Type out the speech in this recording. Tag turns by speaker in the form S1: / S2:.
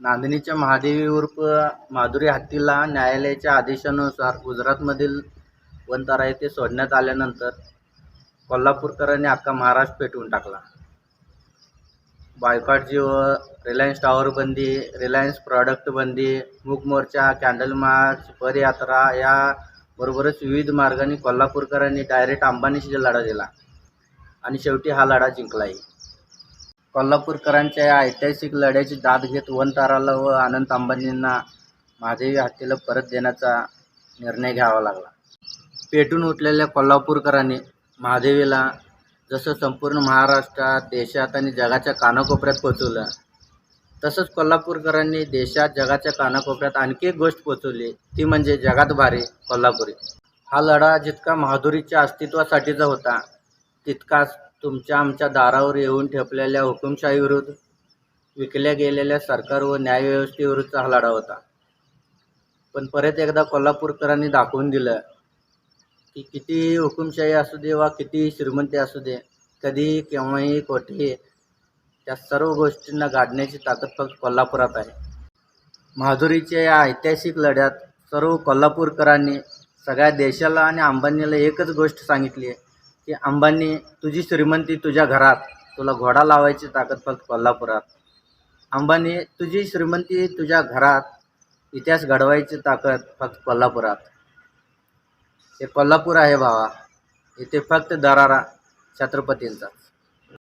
S1: नांदणीच्या महादेवी उर्फ माधुरी हत्तीला न्यायालयाच्या आदेशानुसार गुजरातमधील वनतारा येथे सोडण्यात आल्यानंतर कोल्हापूरकरांनी अख्खा महाराष्ट्र पेटवून टाकला. बायकॉट जिओ रिलायन्स टावर बंदी रिलायन्स प्रॉडक्ट बंदी मूक मोर्चा कॅन्डल मार्च पदयात्रा या बरोबरच विविध मार्गाने कोल्हापूरकरांनी डायरेक्ट अंबानीशी लढा दिला. आणि शेवटी हा लढा जिंकलाही. कोल्हापूरकरांच्या या ऐतिहासिक लढ्याची दाद घेत वनताराला व अनंत अंबानींना महादेवी हत्तीला परत देण्याचा निर्णय घ्यावा लागला. पेटून उठलेल्या कोल्हापूरकरांनी महादेवीला जसं संपूर्ण महाराष्ट्रात देशात आणि जगाच्या कानाकोपऱ्यात पोचवलं तसंच कोल्हापूरकरांनी देशात जगाच्या कानाकोपऱ्यात आणखी एक गोष्ट पोचवली ती म्हणजे जगात भारी कोल्हापुरी. हा लढा जितका महादुरीच्या अस्तित्वासाठीचा होता तितकाच तुमच्या आमच्या दारावर येऊन ठेपलेल्या हुकुमशाहीविरुद्ध विकल्या गेलेल्या सरकार व न्यायव्यवस्थेविरुद्धचा हा लढा होता. पण परत एकदा कोल्हापूरकरांनी दाखवून दिलं की किती हुकुमशाही असू दे वा किती श्रीमंती असू दे कधी केव्हाही कोठेही त्या सर्व गोष्टींना गाडण्याची ताकद फक्त कोल्हापुरात आहे. माधुरीच्या या ऐतिहासिक लढ्यात सर्व कोल्हापूरकरांनी सगळ्या देशाला आणि अंबानीला एकच गोष्ट सांगितली आहे. की अंबानी तुझी श्रीमंती तुझ्या घरात तुला घोडा लावायची ताकद फक्त कोल्हापुरात. अंबानी तुझी श्रीमंती तुझ्या घरात इतिहास घडवायची ताकद फक्त कोल्हापुरात. हे कोल्हापूर आहे भावा. इथे फक्त दरारा छत्रपतींचा